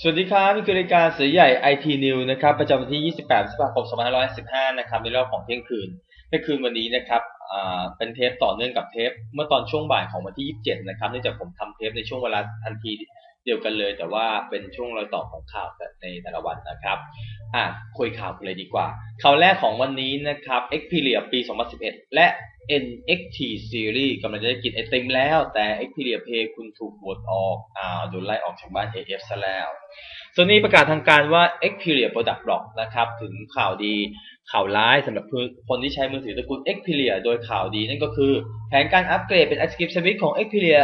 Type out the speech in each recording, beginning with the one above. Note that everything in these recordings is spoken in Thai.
สวัสดีครับนี่คือรายการเสือใหญ่ IT New นะครับประจำวันที่ 28พฤษภาคม2515นะครับในรอบของเที่ยงคืนในคืนวันนี้นะครับเป็นเทปต่อเนื่องกับเทป เมื่อตอนช่วงบ่ายของวันที่ 27 นะครับเนื่องจากผมทำเทปในช่วงเวลาทันที เดียวกันเลย แต่ว่าเป็นช่วงรอยต่อของข่าวในแต่ละวันนะครับอะคุยข่าวกันเลยดีกว่า ข่าวแรกของวันนี้นะครับ Xperia ปี 2011 และ NXT Series กำลังจะได้กินไอติมแล้ว แต่ Xperia Pay คุณถูกบดออกอ่าโดนไล่ออกจากบ้าน AF ซะแล้วโซนี่ประกาศทางการว่า Xperia Product Block นะครับ ถึงข่าวดีข่าวร้ายสำหรับคนที่ใช้มือถือตระกูล Xperia โดยข่าวดีนั่นก็คือ แผนการอัปเกรดเป็น Active Service ของ Xperia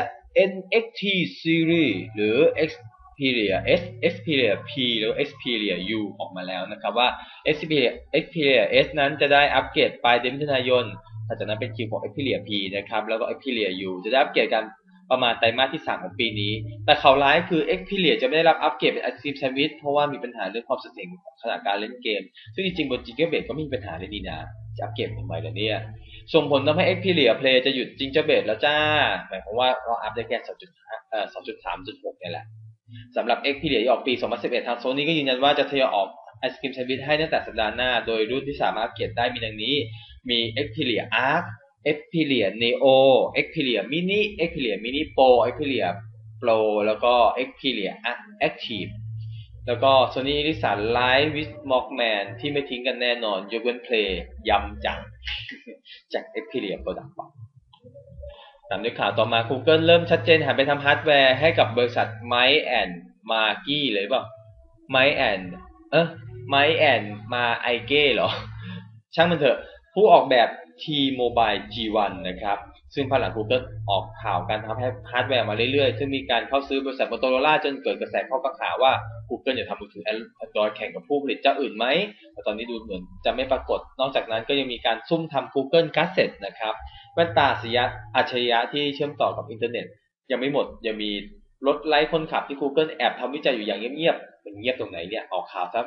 NXT Series หรือ Xperia S Xperia P หรือ Xperia U ออกมาแล้วนะครับว่า Xperia Xperia S นั้นจะได้อัปเกรดปลายเดือนมิถุนายนหลังจากนั้นเป็นคิวของ Xperia P นะครับแล้วก็ Xperia U จะได้อัปเกรดกัน ประมาณไตรมาสที่ 3 ของปีนี้ แต่ข่าวร้ายคือ Xperia จะไม่ได้รับอัปเกรดเป็น Active Service เพราะว่ามีปัญหาเรื่องความเสถียรของขณะการเล่นเกม ซึ่งจริงๆบน Gingerbread ก็ไม่มีปัญหาเลยนี่นะจะอัปเกรดทำไมล่ะเนี่ย ส่งผลทำให้ Xperia Play จะหยุด Gingerbread แล้วจ้า หมายความว่าเราอัปได้แค่2.5เอ่อ2.3.6นี่แหละสำหรับ Xperia ที่ออกปี 2011 ทางโซนี่ก็ยืนยันว่าจะทยอยออก Ice Cream Service ให้ตั้งแต่สัปดาห์หน้า โดยรุ่นที่สามารถอัปเกรดได้มีดังนี้ มี Xperia Arc Xperia Neo Xperia Mini Xperia Mini Pro Xperia Pro แล้วก็ Xperia Active แล้วก็ Sony Ericsson Live with Walkman ที่ไม่ทิ้งกันแน่นอนยกเว้น Play ยำจัง จาก Xperia Product ตามด้วยข่าวต่อมา Google เริ่มชัดเจนหันไปทำฮาร์ดแวร์ให้กับบริษัท m i a n d m a g i เลยเปล่า m i a n เออ m i a n Ma i g e เหรอ ช่างมันเถอะ ผู้ออกแบบ T-Mobile G1 นะครับ ซึ่งภายหลัง Google ออกข่าวการทำให้ฮาร์ดแวร์มาเรื่อยๆ ซึ่งมีการเข้าซื้อบริษัท Motorola จนเกิดกระแสข้อกังขาว่า Google จะทำมือถือ Android แข่งกับผู้ผลิตเจ้าอื่นไหมแต่ตอนนี้ดูเหมือนจะไม่ปรากฏ นอกจากนั้นก็ยังมีการซุ่มทำ Google Glass นะครับแว่นตาสียอัจฉริยะที่เชื่อมต่อกับอินเทอร์เน็ต ยังไม่หมดยังมีรถไร้คนขับที่ Google แอบทำวิจัยอยู่อย่างเงียบๆมันเงียบตรงไหนเนี่ยออกข่าวซะ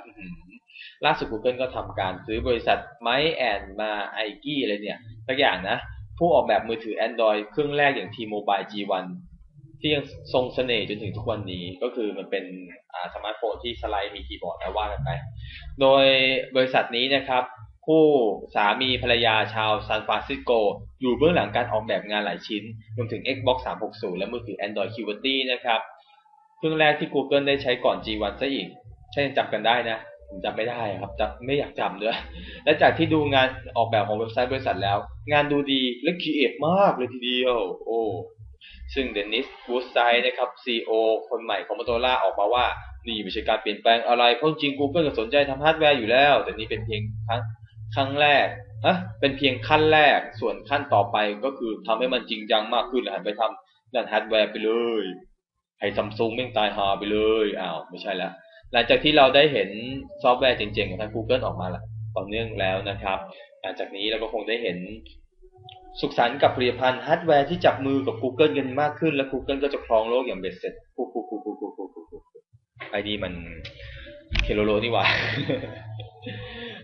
ล่าสุด Google ก็ทำการซื้อบริษัทไมแอนมาไอกี้อะไรเนี่ยสักอย่างนะ ผู้ออกแบบมือถือ Android เครื่องแรกอย่าง T-Mobile G1 ที่ยังทรงเสน่ห์จนถึงทุกวันนี้ก็คือมันเป็นสมาร์ทโฟนที่สไลด์มีคีย์บอร์ดแล้วว่ากันไป โดยบริษัทนี้นะครับ คู่สามีภรรยาชาวซานฟรานซิสโก อยู่เบื้องหลังการออกแบบงานหลายชิ้น รวมถึง Xbox 360 และมือถือ Android QWERTY นะครับเครื่องแรกที่ Google ได้ใช้ก่อน G1 ซะอีกใช่จำกันได้นะ ผมจำไม่ได้ครับจำไม่อยากจำด้วยและจากที่ดูงานออกแบบของเว็บไซต์บริษัทแล้ว งานดูดีและคีเอทมากเลยทีเดียว โอ้ซึ่งเดนิสบูสไซนะครับ CEO คนใหม่ของ Motorola ออกมาว่า นี่ไม่ใช่การเปลี่ยนแปลงอะไร เพราะจริง Google ก็สนใจทำฮาร์ดแวร์อยู่แล้ว แต่นี่เป็นเพียงครั้งครั้งแรกอะเป็นเพียงขั้นแรก ส่วนขั้นต่อไปก็คือทำให้มันจริงจังมากขึ้นแล้วหันไปทำด้านฮาร์ดแวร์ไปเลย ให้ซัมซุงแม่งตายหาไปเลย อ้าว ไม่ใช่แล้ว หลังจากที่เราได้เห็นซอฟต์แวร์เจ๋งๆของทาง Google ออกมาแล้วต่อเนื่องแล้วนะครับ หลังจากนี้เราก็คงได้เห็นสุขสันต์กับผลิตภัณฑ์ฮาร์ดแวร์ที่จับมือกับ Google กันมากขึ้น และ Google ก็จะครองโลกอย่างเบ็ดเสร็จปุ๊บปุ๊บปุ๊บปุ๊บปุ๊บปุ๊บไอ้นี่มันเคโลโลนี่หว่า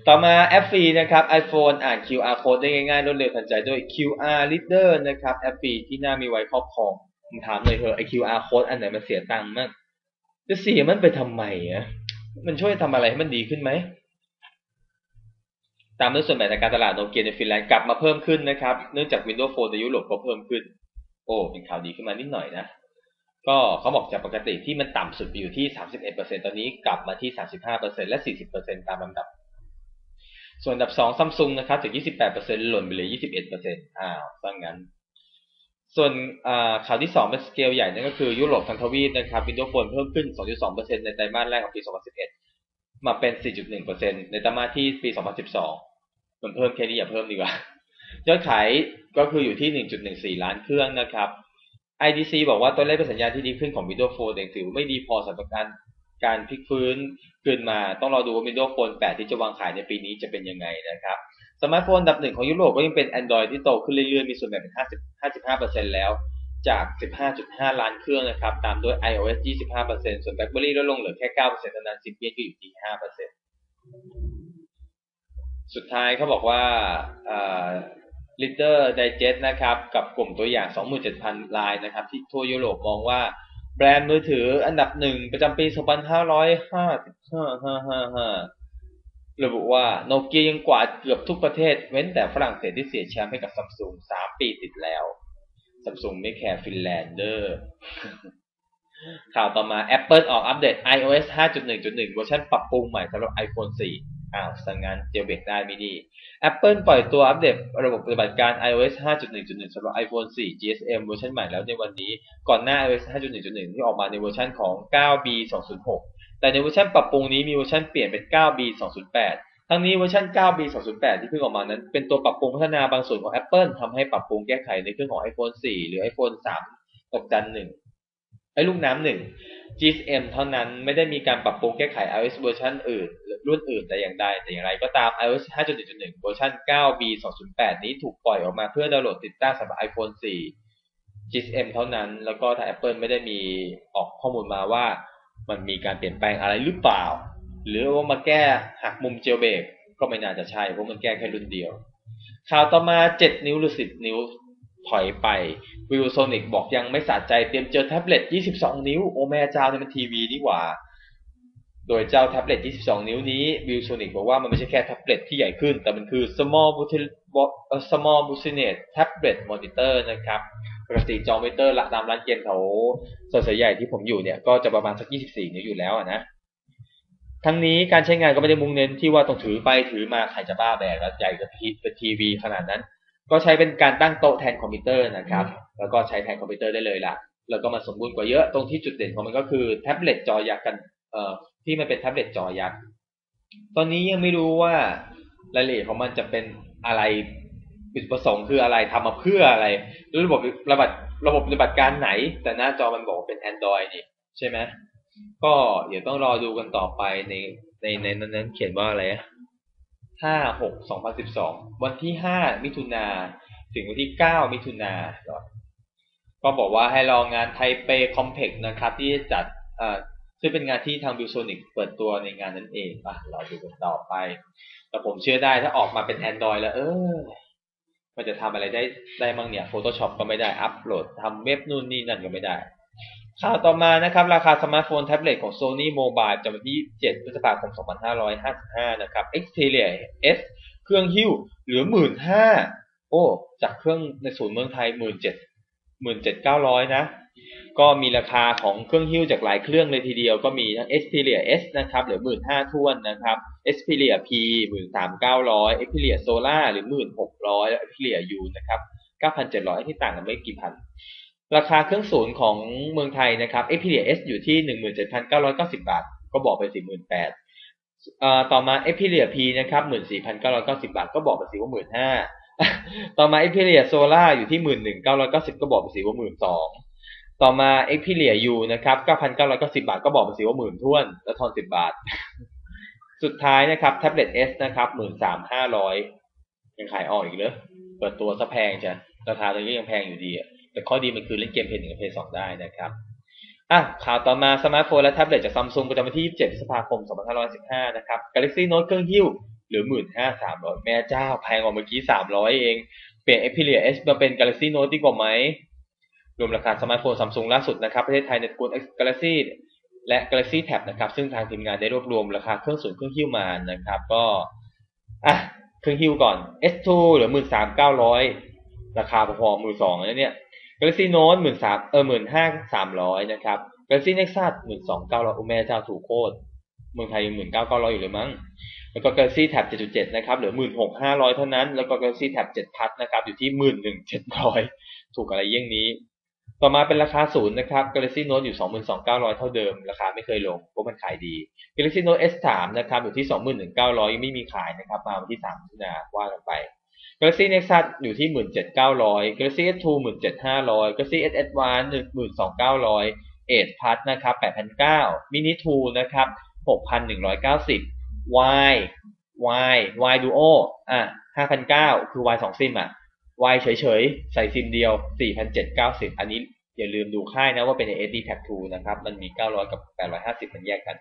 ต่อมาแอปฟรีนะครับ iPhone อ่าน QR code ได้ง่ายๆรวดเร็วทันใจด้วย QR Reader นะครับ แอปฟรีที่น่ามีไว้ครอบครองผมถามเลยเถอะไอ QR code อันไหนมันเสียตังค์มาก จะเสียมันไปทำไมอะมันช่วยทำอะไรให้มันดีขึ้นไหม ตามด้วยส่วนแบ่งในการตลาดโนเกียในฟินแลนด์กลับมาเพิ่มขึ้นนะครับ เนื่องจาก Windows Phone ในยุโรปก็เพิ่มขึ้น โอ้ เป็นข่าวดีขึ้นมานิดหน่อยนะ ก็เขาบอกจากปกติที่มันต่ำสุดไปอยู่ที่ 31%ตอนนี้กลับมาที่ 35%และ 40%ตามลำดับ ส่วนอันดับ2ซัมซุงนะครับจาก 28%หล่นไปเหลือ 21%อ้าวซังงั้น ส่วนข่าวที่ 2 เป็นสเกลใหญ่นั่นก็คือยุโรปทั้งทวีปนะครับ Windows Phone เพิ่มขึ้น 2.2%ในไตรมาสแรกของปี 2011 มาเป็น 4.1%ในไตรมาสที่ปี 2012 มันเพิ่มแค่นี้อย่าเพิ่มดีกว่า ยอดขายก็คืออยู่ที่ 1.14 ล้านเครื่องนะครับ IDC บอกว่าตัวเลขเป็นสัญญาณที่ดีขึ้นของ Windows Phone แต่ถือไม่ดีพอสำหรับการการพลิกฟื้นคืนมาต้องรอดูว่า Windows Phone 8 ที่จะวางขายในปีนี้จะเป็นยังไงนะครับ สมาร์ทโฟนดับหนึ่งของยุโรปก็ยังเป็น Android ที่โตขึ้นเรื่อยๆ มีส่วนแบ่งเป็น 50 55%แล้ว จาก 15.5 ล้านเครื่องนะครับ ตามด้วย iOS 25%ส่วน BlackBerry ลดลงเหลือแค่ 9%เท่านั้น Symbian ก็อยู่ที่ 5%สุดท้ายเขาบอกว่า Leader Digest นะครับ กับกลุ่มตัวอย่าง 27,000รายนะครับ ที่ทั่วยุโรปมองว่าแบรนด์มือถืออันดับหนึ่งประจำปี 2555 ระบุว่าโนเกียยังกวาดเกือบทุกประเทศ เว้นแต่ฝรั่งเศสที่เสียแชมป์ให้กับซัมซุงสามปีติดแล้วซัมซุงไม่แคร์ฟินแลนด์เดอร์ข่าวต่อมา Apple ออกอัปเดต iOS 5.1.1 เวอร์ชันปรับปรุงใหม่สำหรับ iPhone 4 อ้าวสังงานเจลเบกได้ม่ดี Apple ปล่อยตัวอัปเดตระบบปฏิบัติการ iOS 5.1.1 สำหรับ iPhone 4 GSM เวอร์ชันใหม่แล้วในวันนี้ ก่อนหน้า iOS 5.1.1 ที่ออกมาในเวอร์ชันของ 9b 206 แต่ในเวอร์ชันปรับปรุงนี้มีเวอร์ชันเปลี่ยนเป็น 9b 208 ทั้งนี้เวอร์ชัน 9b 208 ที่เพิ่งออกมานั้น เป็นตัวปรับปรุงพัฒนาบางส่วนของ Apple ทำให้ปรับปรุงแก้ไขในเครื่องของ iPhone 4 หรือ iPhone 3 ตกจันหนึ่งไอ้ลูกน้ำหนึ่ง GSM เท่านั้นไม่ได้มีการปรับปรุงแก้ไข iOS เวอร์ชันอื่น รุ่นอื่นแต่อย่างใดแต่อย่างไรก็ตาม iOS 5.1.1 เวอร์ชัน 9b 208 นี้ถูกปล่อยออกมาเพื่อดาวน์โหลดติดตั้งสำหรับ iPhone 4 GSM เท่านั้น แล้วก็ถ้า Apple ไม่ได้มีออกข้อมูลมาว่า มันมีการเปลี่ยนแปลงอะไรหรือเปล่า หรือว่ามาแก้หักมุมเจลเบรกก็ไม่น่าจะใช่เพราะมันแก้แค่รุ่นเดียวข่าวต่อมา 7 นิ้วหรือ 10 นิ้วถอยไปวิวโซนิกบอกยังไม่สะใจเตรียมเจอแท็บเล็ต 22 นิ้ว โอแม่เจ้านี่มันทีวีนี่หว่า โดยเจ้าแท็บเล็ต 22 นิ้วนี้วิวโซนิกบอกว่ามันไม่ใช่แค่แท็บเล็ตที่ใหญ่ขึ้น แต่มันคือ small b u s i n e t tablet monitor นะครับ ปกติจอมอนิเตอร์ตามร้านเกมเขาสดใหญ่ที่ผมอยู่เนี่ยก็จะประมาณสัก24นิ้วอยู่แล้วนะทั้งนี้การใช้งานก็ไม่ได้มุ่งเน้นที่ว่าต้องถือไปถือมาใครจะบ้าแบกแล้วใหญ่กับทีวีขนาดนั้น ก็ใช้เป็นการตั้งโต๊ะแทนคอมพิวเตอร์นะครับ แล้วก็ใช้แทนคอมพิวเตอร์ได้เลยล่ะ แล้วก็มาสมบูรณ์กว่าเยอะตรงที่จุดเด่นของมันก็คือแท็บเล็ตจอยักษ์กันเอ่อที่มันเป็นแท็บเล็ตจอยักษ์ตอนนี้ยังไม่รู้ว่ารายละเอียดของมันจะเป็นอะไร จุดประสงค์คืออะไรทำมาเพื่ออะไร ระบบระบบระบบปฏิบัติการไหน แต่หน้าจอมันบอกเป็น Android นี่ใช่ไหมก็เดี๋ยวต้องรอดูกันต่อไปในในในนั้นเขียนว่าอะไรห้าหกสองพันสิบสองวันที่ห้ามิถุนาถึงวันที่เก้ามิถุนาก็บอกว่าให้รองานไทเปคอมเพกนะครับ ที่จัดอ่าซึ่งเป็นงานที่ทางบิวโซนิกเปิดตัวในงานนั้นเองอะเราดูกันต่อไป แต่ผมเชื่อได้ถ้าออกมาเป็น Android แล้ว เออ มันจะทำอะไรได้ได้บ้างเนี่ย Photoshop ก็ไม่ได้อัปโหลดทำเว็บนู่นนี่นั่นก็ไม่ได้ ข่าวต่อมานะครับ ราคาสมาร์ทโฟนแท็บเล็ตของ Sony Mobile จำวันที่ 7 พฤษภาคม 2555 นะครับ Xperia S เครื่องหิ้วเหลือ 15,000โอ้ จากเครื่องในศูนย์เมืองไทย 17,000 17,900นะ ก็มีราคาของเครื่องหิ้วจากหลายเครื่องเลยทีเดียว ก็มีทั้ง Xperia S นะครับเหลือ15,000ท้วนนะครับ Xperia P 13,900 Xperia Solar หรือ1,600และ Xperia U นะครับ9,700ที่ต่างกันไม่กี่พัน ราคาเครื่องศูนย์ของเมืองไทยนะครับ Xperia S อยู่ที่17,990บาท ก็บอกไป48,000ต่อมา Xperia P นะครับ14,990บาท ก็บอกไปสิว่า15,000 ต่อมา Xperia Solar อยู่ที่ 11,990 ก็บอกไปสิว่า 12,000 ต่อมา Xperia U นะครับ 9,990 บาทก็บอกไปสิว่า10,000ท้วน แล้วทอน 10 บาท สุดท้ายนะครับ Tablet S นะครับ 13,500 ยังขายออกอีกเลยเปิดตัวซะแพงจ้ะราคาตรงนี้ยังแพงอยู่ดี แต่ข้อดีมันคือเล่นเกมเพย์หนึ่งกับเพย์สองได้นะครับอะข่าวต่อมาสมาร์ทโฟนและแท็บเล็ตจากซัมซุงประจำวันที่ 27พฤษภาคม 2515 นะครับ Galaxy Note เครื่องหิ้ว หรือ15,300แม่เจ้าแพงกว่าเมื่อกี้300เอง เปลี่ยน Xperia S มาเป็น Galaxy Note ดีกว่าไหม รวมราคาสมาร์ทโฟนซัมซุงล่าสุดนะครับ ประเทศไทยในตระกูล Galaxy และ Galaxy Tab นะครับ ซึ่งทางทีมงานได้รวบรวมราคาเครื่องสูงเครื่องหิ้วมานะครับ ก็อะเครื่องหิ้วก่อน S2 หรือ13,900ราคาพอๆมือสองแล้วเนี่ย Galaxy Note หมื่นสามเออหมื่นห้าสามร้อยนะครับ Galaxy Nexus หมื่นสองเก้าร้อยอุแม่เจ้าถูกโคตรเมืองไทยหมื่นเก้าเก้าร้อยอยู่เลยมั้ง แล้วก็ Galaxy Tab เจ็ดจุดเจ็ดนะครับเหลือหมื่นหกห้าร้อยเท่านั้น แล้วก็ Galaxy Tab เจ็ดพัทนะครับอยู่ที่หมื่นหนึ่งเจ็ดร้อยถูกอะไรเยี่ยงนี้ ต่อมาเป็นราคาศูนย์นะครับ Galaxy Note อยู่สองหมื่นสองเท่าเดิม ราคาไม่เคยลงเพราะมันขายดี Galaxy Note S3 นะครับอยู่ที่สองหมื่นหนึ่งไม่มีขายนะครับมาวันที่สามมิถุนาว่ากันไป Galaxy Nexus อยู่ที่ 17,900 Galaxy S2 17,500 Galaxy S Advance 12,900 Edge Plus นะครับ8,900 Mini 2 นะครับ6,190 y y y duo อะห้าพันเก้าคือ y สองซิมอะ y เฉยๆ ใส่ซิมเดียวสี่พันเจ็ดเก้าสิบอันนี้อย่าลืมดูค่ายนะว่าเป็น AD Tab 2นะครับ มันมีเก้าร้อยกับแปดร้อยห้าสิบมันแยกกัน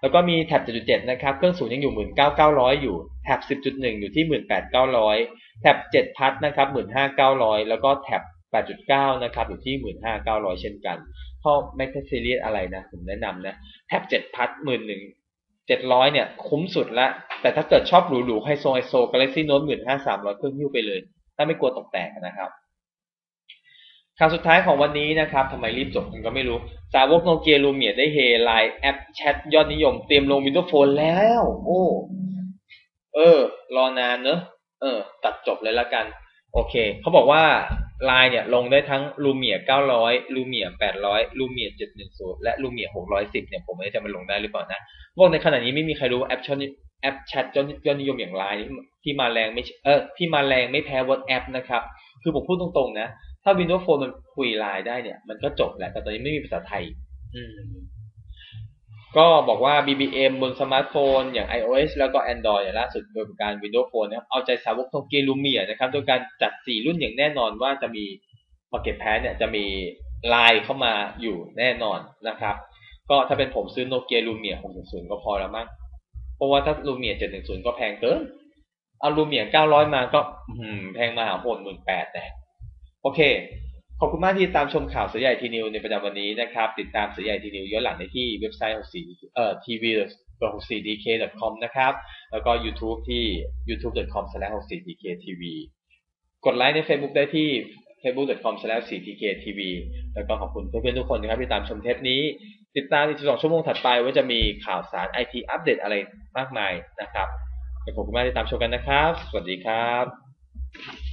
แล้วก็มีแท็บ7.7 นะครับ เครื่องศูนย์ยังอยู่หมื่นเก้าเก้าร้อยอยู่ แท็บสิบจุดหนึ่งอยู่ที่หมื่นแปดเก้าร้อยแท็บเจ็ดพัทนะครับหมื่นห้าเก้าร้อยแล้วก็แท็บ 8.9 นะครับ อยู่ที่ 15,900 เช่นกัน เพอาไม่ใช่ซีรีส์อะไรนะ ผมแนะนำนะ แท็บ 7 พัท11,000 เจ็ดร้อยเนี่ย คุ้มสุดละแต่ถ้าเกิดชอบหรูๆไฮโซไฮโซ Galaxy Note หมื่นห้าสามร้อยเครื่องหิ้วไปเลย ถ้าไม่กลัวตกแตกนะครับข่าวสุดท้ายของวันนี้นะครับทำไมรีบจบผมก็ไม่รู้ สาวกโนเกียลูเมียได้เฮไลน์แอปแชทยอดนิยมเตรียมลง Windows Phone แล้ว โอ้เออ รอนานเนอะเออ ตัดจบเลยละกัน โอเค เขาบอกว่า ไลน์เนี่ยลงได้ทั้งลูเมีย900ลูเมีย800ลูเมีย710และลูเมีย610เนี่ยผมไม่แน่ใจมันลงได้หรือเปล่านะบอกในขณะนี้ไม่มีใครรู้แอปชอนแอปแชทยอดนิยมอย่างไลน์ที่มาแรงไม่เออที่มาแรงไม่แพ้ WhatsApp นะครับ คือผมพูดตรงๆนะ ถ้า Windows Phone มันคุยไลน์ได้เนี่ย มันก็จบแหละแต่ตอนนี้ไม่มีภาษาไทย อืม ก็บอกว่า BBM บนสมาร์ทโฟน อย่าง iOS แล้วก็ Android อย่างล่าสุดโดยการ Windows Phone นะครับเอาใจสาวกโนเกียลูเมียนะครับโดยการจัด 4 รุ่นอย่างแน่นอนว่าจะมี Pocket Pass เนี่ยจะมีไลน์เข้ามาอยู่แน่นอนนะครับ ก็ถ้าเป็นผมซื้อโนเกียลูเมีย610 ก็พอแล้วมั้งเพราะว่าถ้าลูเมีย710 ก็แพงเกินเอาลูเมีย900 มาก็แพงมาหาโหดหมื่นแปดแต่โอเค ขอบคุณมากที่ตามชมข่าวเสือใหญ่ทีนิวในประจำวันนี้นะครับ ติดตามเสือใหญ่ทีนิวย้อนหลังได้ที่เว็บไซต์ของเอ่อทีวี64 dk com นะครับ แล้วก็ YouTube ที่ youtube.com slash 64 dk tv กดไลค์ใน Facebook ได้ที่ facebook.com slash 4 dk tv แล้วก็ขอบคุณเพื่อนๆทุกคนนะครับที่ตามชมเทปนี้ ติดตามอีก12ชั่วโมงถัดไปว่าจะมีข่าวสารไอทีอัปเดตอะไรมากมายนะครับขอบคุณมากที่ตามชมกันนะครับ สวัสดีครับ